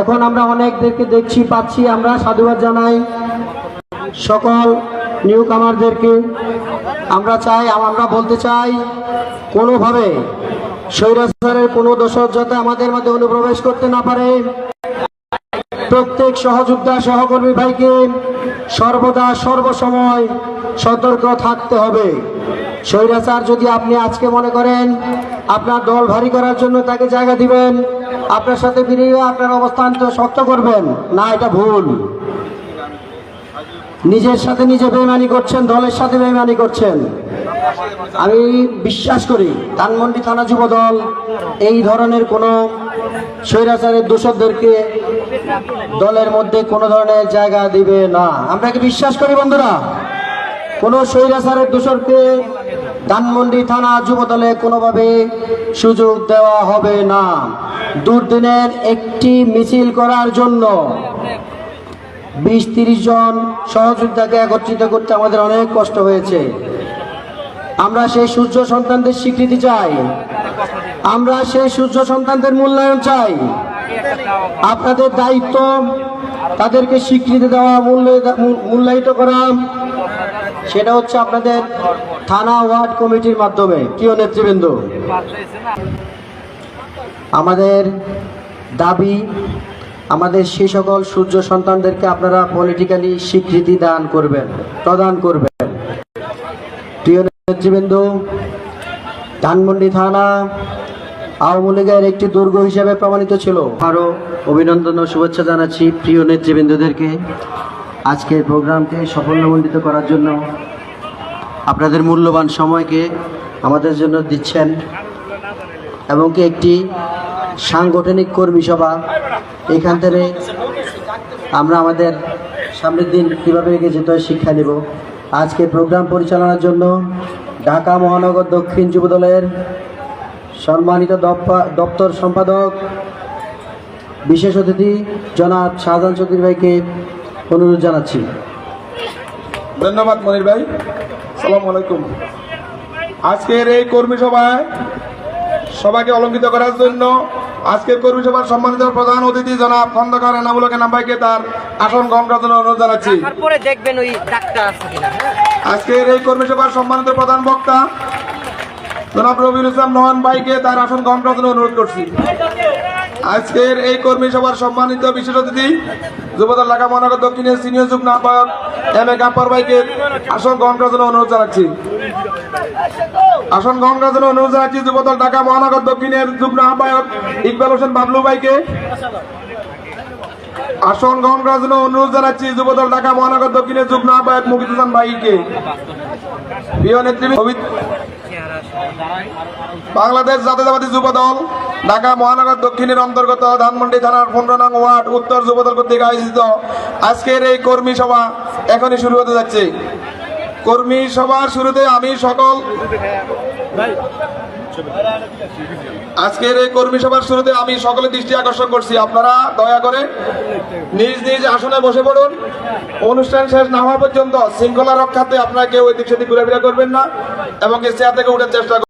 এখন আমরা অনেকদেরকে দেখছি, পাচ্ছি আমরা, সাধুবাদ জানাই সকল নিউ কামারদেরকে আমরা চাই, আমরা বলতে চাই, কোনোভাবে স্বৈরাচারের কোনো দোষর যাতে আমাদের মধ্যে অনুপ্রবেশ করতে না পারে। প্রত্যেক সহযোদ্ধা, সহকর্মী ভাইকে সর্বদা সর্বসময় সতর্ক থাকতে হবে। স্বৈরাচার যদি আপনি আজকে মনে করেন আপনার দল ভারী করার জন্য তাকে জায়গা দিবেন। আপনার সাথে বেরিয়ে আপনার অবস্থান তো শক্ত করবেন। না, এটা ভুল। নিজের সাথে নিজে বেমানি করছেন, দলের সাথে বেমানি করছেন। আমি বিশ্বাস করি, ধানমন্ডি থানা যুব দল এই ধরনের কোনো স্বৈরাচারের দোষকদেরকে দলের মধ্যে কোনো ধরনের জায়গা দিবে না। আমরা কি বিশ্বাস করি বন্ধুরা? কোনো স্বৈরাচারের দোষরকে ধানমন্ডি থানা যুব দলে কোনোভাবে সুযোগ দেওয়া হবে না। দুর্দিনের একটি মিছিল করার জন্য বিশ তিরিশ জন সহযোদ্ধাকে একত্রিত করতে আমাদের অনেক কষ্ট হয়েছে। আমরা সেই সূর্য সন্তানদের স্বীকৃতি চাই। আমরা সেই সূর্য সন্তানদের মূল্যায়ন চাই। আপনাদের দায়িত্ব তাদেরকে স্বীকৃতি দেওয়া, মূল্য- মূল্যায়িত করা। সেটা হচ্ছে আপনাদের থানা ওয়ার্ড কমিটির মাধ্যমে। প্রিয় নেতৃবৃন্দ, আমাদের দাবি, আমাদের সেই সকল সূর্য সন্তানদেরকে আপনারা পলিটিক্যালি স্বীকৃতি দান করবেন, প্রদান করবেন। প্রিয় নেতৃবৃন্দ, ধানমন্ডি থানা আওয়ামী লীগের একটি দুর্গ হিসেবে প্রমাণিত ছিল। আরও অভিনন্দন ও শুভেচ্ছা জানাচ্ছি প্রিয় নেতৃবৃন্দদেরকে। আজকের প্রোগ্রামকে সাফল্যমণ্ডিত করার জন্য আপনাদের মূল্যবান সময়কে আমাদের জন্য দিচ্ছেন এবং কি একটি সাংগঠনিক কর্মী সভা এখান থেকে আমরা আমাদের সামনের দিন কীভাবে এগিয়ে যেতে হয় শিক্ষা নেব। আজকে প্রোগ্রাম পরিচালনার জন্য ঢাকা মহানগর দক্ষিণ যুবদলের সম্মানিত দপ্তর সম্পাদক বিশেষ অতিথি জনাব শাহজাহান চৌধুরী ভাইকে অনুরোধ জানাচ্ছি। ধন্যবাদ মনির ভাই। সালাম আলাইকুম। আজকের এই কর্মী সভায় সবাইকে অলঙ্কিত করার জন্য আজকের কর্মী সভার সম্মানিত প্রধান অতিথি জনাব খন্দকার এনামুলক এনাম ভাইকে তার আসন গ্রহণ করার জন্য অনুরোধ জানাচ্ছি। দেখবেন ওই ডাক্তার আছে কিনা? আজকের এই কর্মী সভার সম্মানিত প্রধান বক্তা জনাব রবিউল ইসলাম নোহান ভাইকে তার আসন গ্রহণ করার জন্য অনুরোধ করছি। আজকের এই কর্মী সভার সম্মানিত বিশেষ অতিথি, যুবদল ঢাকা মহানগর দক্ষিণের সিনিয়র যুগ্ম আহ্বায়ক এম এ গাম্পার ভাইকে আসন গ্রহণ করার জন্য অনুরোধ জানাচ্ছি। আসন গ্রহণ করার জন্য অনুরোধ জানাচ্ছি যুবদল ঢাকা মহানগর দক্ষিণের যুগ্ম আহ্বায়ক ইকবাল হোসেন বাবলু ভাইকে। আসন গ্রহণ করার জন্য অনুরোধ জানাচ্ছি যুবদল ঢাকা মহানগর দক্ষিণের যুগ্ম আহ্বায়ক মুকিত ভাইকে। প্রিয় অভি- বাংলাদেশ জাতীয়তাবাদী যুব দল ঢাকা মহানগর দক্ষিণের অন্তর্গত ধানমন্ডি থানার পনেরো নং ওয়ার্ড, উত্তর যুব দল কর্তৃক আয়োজিত আজকের এই কর্মী সভা এখনই শুরু হতে যাচ্ছে। কর্মী সভার শুরুতে আমি সকল আজকের এই কর্মী সভার শুরুতে আমি সকলে দৃষ্টি আকর্ষণ করছি। আপনারা দয়া করে নিজ নিজ আসনে বসে পড়ুন। অনুষ্ঠান শেষ না হওয়া পর্যন্ত শৃঙ্খলা রক্ষাতে আপনারা কেউ এদিক সেদিক ঘুরাফেরা করবেন না এবং চেয়ার থেকে উঠার চেষ্টা